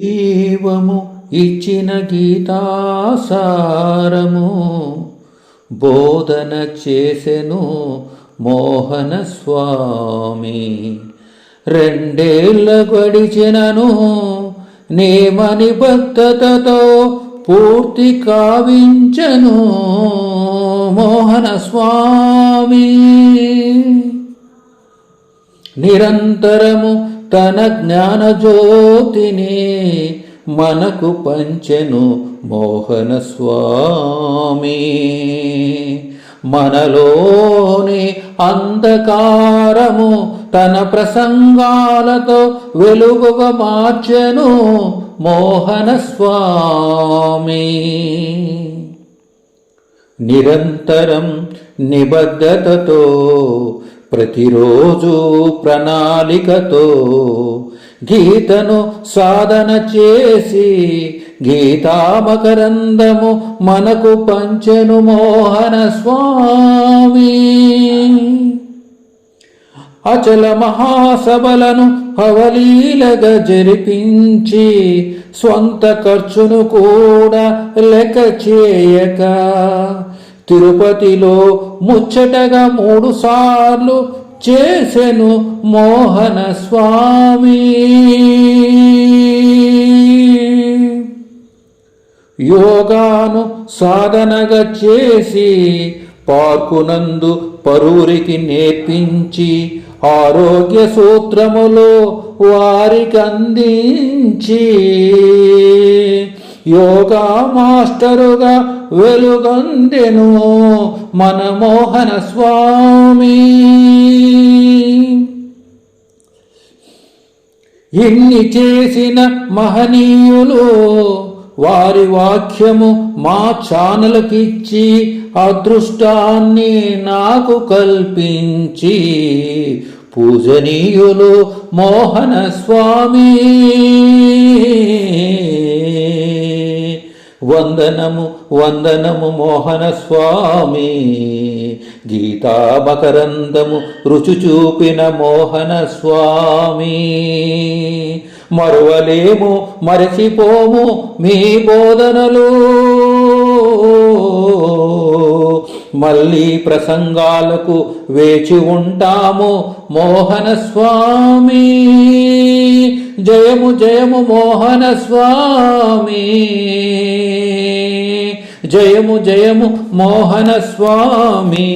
జీవము ఇచ్చిన గీతాసారము బోధన చేసెను మోహన స్వామి. రెండేళ్ళ గడిచినను నేమని నిబద్ధతతో పూర్తి కావించను మోహన స్వామి. నిరంతరము తన జ్ఞాన జ్యోతిని మనకు పంచెను మోహన స్వామి. మనలోని అంధకారము తన ప్రసంగాలతో వెలుగుగా మార్చెను మోహన స్వామి. నిరంతరం నిబద్ధతతో ప్రతిరోజు ప్రణాళికతో గీతను సాధన చేసి గీతామకరందము మనకు పంచెను మోహన స్వామి. అచల మహాసభలను హవలీలగా జరిపించి స్వంత ఖర్చును కూడా లెక్క చేయక తిరుపతిలో ముచ్చటగా మూడు సార్లు చేసెను మోహన స్వామి. యోగాను సాధనగా చేసి పార్కునందు పరువురికి నేర్పించి ఆరోగ్య సూత్రములో వారికి అందించి యోగా మాస్టరుగా వెలుగొందెను మనమోహన స్వామి. ఇన్ని చేసిన మహనీయులు వారి వాక్యము మా ఛానల్కిచ్చి అదృష్టాన్ని నాకు కల్పించి పూజనీయులు మోహన స్వామి. వందనము వందనము మోహన స్వామి. గీతా మకరందము రుచి చూపిన మోహన స్వామి. మరువలేము మరచిపోము మీ బోధనలు. మళ్ళీ ప్రసంగాలకు వేచి ఉంటాము. మోహన స్వామి జయము జయము మోహన స్వామి జయము జయము మోహన స్వామి